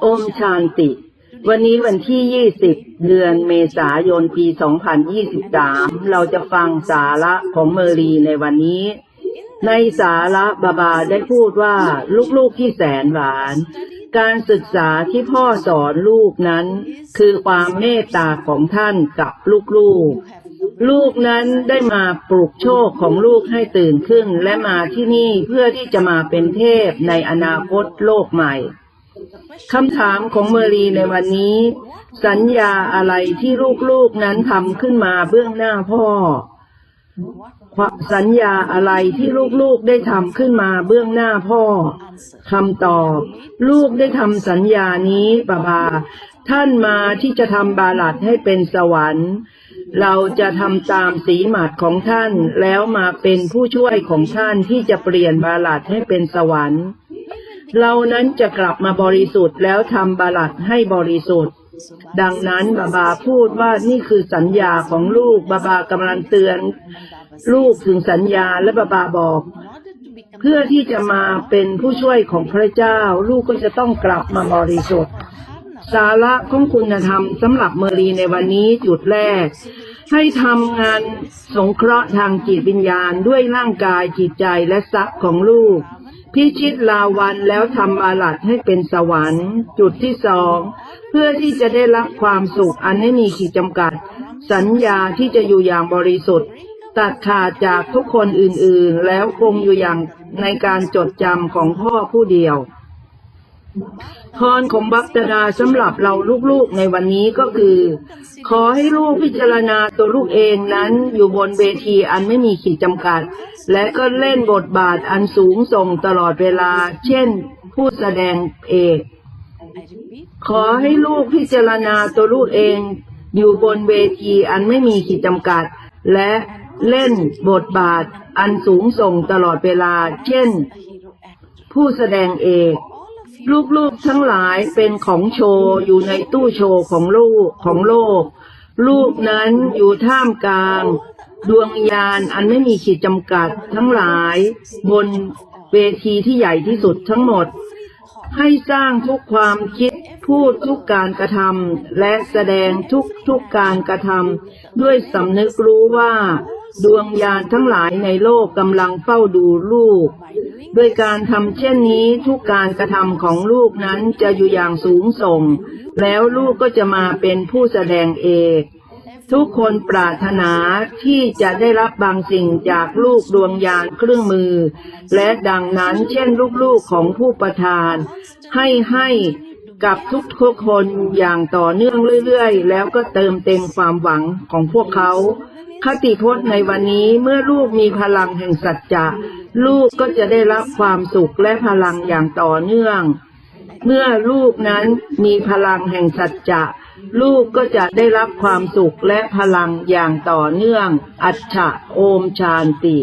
โอมชานติ วันนี้วันที่ 20 เดือนเมษายน ปี 2023 เราจะฟังสาระของเมอรีในวันนี้ ในสาระบาบาได้พูดว่าลูกๆที่แสนหวาน การศึกษาที่พ่อสอนลูกนั้น คือความเมตตาของท่านกับลูกๆ ลูกนั้นได้มาปลุกโชคของลูกให้ตื่นขึ้น และมาที่นี่เพื่อที่จะมาเป็นเทพในอนาคตโลกใหม่คำถามของเมอรีในวันนี้ สัญญาอะไรที่ลูกๆนั้นทำขึ้นมาเบื้องหน้าพ่อ สัญญาอะไรที่ลูกๆได้ทำขึ้นมาเบื้องหน้าพ่อคำตอบ ลูกได้ทำสัญญานี้บาบา ท่านมาที่จะทำบาลัดให้เป็นสวรรค์ เราจะทำตามสีหมัดของท่านแล้วมาเป็นผู้ช่วยของท่านที่จะเปลี่ยนบาลัดให้เป็นสวรรค์ เรานั้นจะกลับมาบริสุทธิ์แล้วทำบาลัดให้บริสุทธิ์ ดังนั้นบาบาพูดว่านี่คือสัญญาของลูกบาบากำลังเตือน ลูกถึงสัญญาและบาบาบอก เพื่อที่จะมาเป็นผู้ช่วยของพระเจ้า ลูกก็จะต้องกลับมาบริสุทธิ์ สาระของคุณธรรมสำหรับเมรีในวันนี้จุดแรก ให้ทำงานสงเคราะห์ทางจิตวิญญาณด้วยร่างกายจิตใจและทรัพย์ของลูก พิชิตลาวันแล้วทำอาลัดให้เป็นสวรรค์ จุดที่สองเพื่อที่จะได้รับความสุขอันไม่มีขีดจำกัด สัญญาที่จะอยู่อย่างบริสุทธิ์ตัดขาดจากทุกคนอื่นๆ แล้วคงอยู่อย่างในการจดจำของพ่อผู้เดียว พรของบัพตดาสำหรับเราลูกๆในวันนี้ก็คือ ขอให้ลูกพิจารณาตัวลูกเองนั้นอยู่บนเวทีอันไม่มีขีดจำกัด และก็เล่นบทบาทอันสูงส่งตลอดเวลา เช่น ผู้แสดงเอกขอให้ลูกพิจารณาตัวลูกเอง อยู่บนเวทีอันไม่มีขีดจำกัด และเล่นบทบาทอันสูงส่งตลอดเวลา เช่น ผู้แสดงเอก ลูกๆทั้งหลายเป็นของโชว์อยู่ในตู้โชว์ของลูกของโลก ลูกนั้นอยู่ท่ามกลาง ดวงยานอันไม่มีขีดจำกัดทั้งหลาย บนเวทีที่ใหญ่ที่สุดทั้งหมด ให้สร้างทุกความคิดพูดทุกการกระทำและแสดงทุกทุกการกระทำด้วยสำนึกรู้ว่า ดวงยานทั้งหลายในโลกกำลังเฝ้าดูลูก ด้วยการทำเช่นนี้ทุกการกระทำของลูกนั้นจะอยู่อย่างสูงส่ง แล้วลูกก็จะมาเป็นผู้แสดงเอก ทุกคนปรารถนาที่จะได้รับบางสิ่งจากลูกดวงยานเครื่องมือ และดังนั้นเช่นลูกๆของผู้ประทาน ให้ให้กับทุกๆคนอย่างต่อเนื่องเรื่อยๆ แล้วก็เติมเต็มความหวังของพวกเขา คติพจน์ในวันนี้เมื่อลูกมีพลังแห่งสัจจะลูกก็จะได้รับความสุขและพลังอย่างต่อเนื่อง เมื่อลูกนั้นมีพลังแห่งสัจจะ ลูกก็จะได้รับความสุขและพลังอย่างต่อเนื่อง อัจฉะโอมชานติ